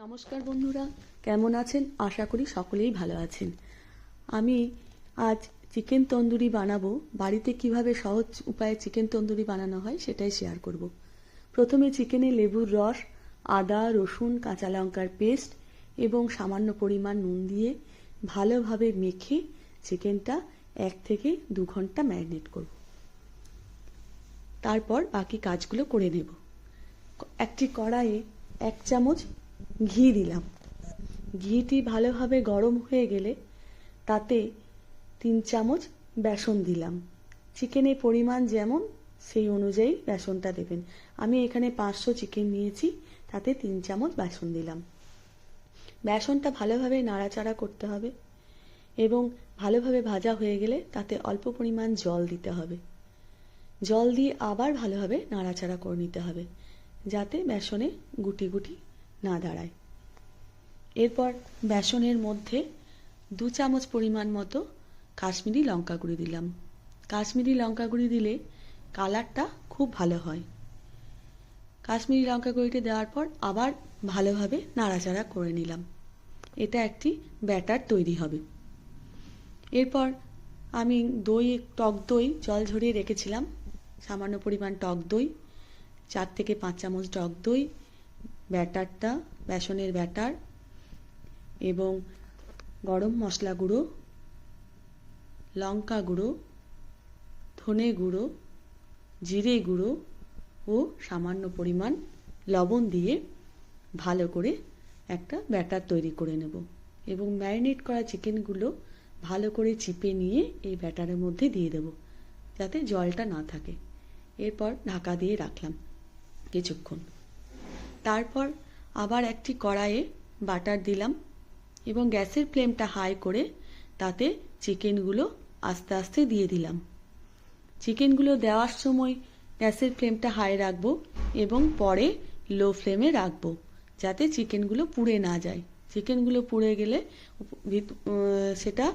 নমস্কার বন্ধুরা, কেমন আছেন? আশা করি সকলেই ভালো আছেন। আমি আজ চিকেন তন্দুরি বানাবো। বাড়িতে কীভাবে সহজ উপায়ে চিকেন তন্দুরি বানানো হয় সেটাই শেয়ার করব। প্রথমে চিকেনে লেবুর রস, আদা, রসুন, কাঁচা লঙ্কার পেস্ট এবং সামান্য পরিমাণ নুন দিয়ে ভালোভাবে মেখে চিকেনটা এক থেকে দু ঘণ্টা ম্যারিনেট করব। তারপর বাকি কাজগুলো করে নেব। একটি কড়াইয়ে এক চামচ ঘি দিলাম। ঘিটি ভালোভাবে গরম হয়ে গেলে তাতে তিন চামচ বেসন দিলাম। চিকেনের পরিমাণ যেমন, সেই অনুযায়ী বেসনটা দেবেন। আমি এখানে পাঁচশো চিকেন নিয়েছি, তাতে তিন চামচ বেসন দিলাম। বেসনটা ভালোভাবে নাড়াচাড়া করতে হবে এবং ভালোভাবে ভাজা হয়ে গেলে তাতে অল্প পরিমাণ জল দিতে হবে। জল দিয়ে আবার ভালোভাবে নাড়াচাড়া করে নিতে হবে, যাতে বেসনে গুটি গুটি না দাঁড়ায়। এরপর বেসনের মধ্যে দু চামচ পরিমাণ মতো কাশ্মীরি লঙ্কা গুঁড়ি দিলাম। কাশ্মীরি লঙ্কা গুঁড়ি দিলে কালারটা খুব ভালো হয়। কাশ্মীরি লঙ্কা গুঁড়িটা দেওয়ার পর আবার ভালোভাবে নাড়াচাড়া করে নিলাম। এটা একটি ব্যাটার তৈরি হবে। এরপর আমি দই, টক দই, জল ঝরিয়ে রেখেছিলাম। সামান্য পরিমাণ টক দই, চার থেকে পাঁচ চামচ টক দই ব্যাটারটা, বেসনের ব্যাটার এবং গরম মশলা গুঁড়ো, লঙ্কা গুঁড়ো, ধনে গুঁড়ো, জিরে গুঁড়ো ও সামান্য পরিমাণ লবণ দিয়ে ভালো করে একটা ব্যাটার তৈরি করে নেব এবং ম্যারিনেট করা চিকেনগুলো ভালো করে চিপে নিয়ে এই ব্যাটারের মধ্যে দিয়ে দেব যাতে জলটা না থাকে। এরপর ঢাকা দিয়ে রাখলাম কিছুক্ষণ। তারপর আবার একটি কড়াইয়ে বাটার দিলাম এবং গ্যাসের ফ্লেমটা হাই করে তাতে চিকেনগুলো আস্তে আস্তে দিয়ে দিলাম। চিকেনগুলো দেওয়ার সময় গ্যাসের ফ্লেমটা হাই রাখব এবং পরে লো ফ্লেমে রাখব যাতে চিকেনগুলো পুড়ে না যায়। চিকেনগুলো পুড়ে গেলে সেটা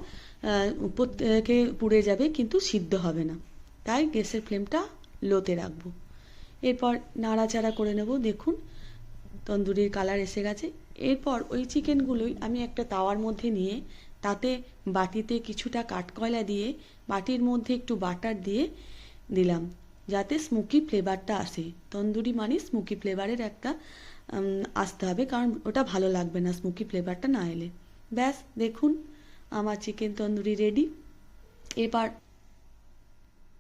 উপর থেকে পুড়ে যাবে কিন্তু সিদ্ধ হবে না। তাই গ্যাসের ফ্লেমটা লোতে রাখব। এরপর নাড়াচাড়া করে নেব। দেখুন তন্দুরির কালার এসে গেছে। এরপর ওই চিকেনগুলোই আমি একটা তাওয়ার মধ্যে নিয়ে তাতে বাটিতে কিছুটা কাঠকয়লা দিয়ে বাটির মধ্যে একটু বাটার দিয়ে দিলাম, যাতে স্মোকি ফ্লেভারটা আসে। তন্দুরি মানে স্মোকি ফ্লেভারের একটা আসতে হবে, কারণ ওটা ভালো লাগবে না স্মোকি ফ্লেভারটা না এলে। ব্যাস, দেখুন, আমার চিকেন তন্দুরি রেডি। এবার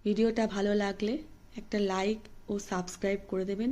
ভিডিওটা ভালো লাগলে একটা লাইক ও সাবস্ক্রাইব করে দেবেন।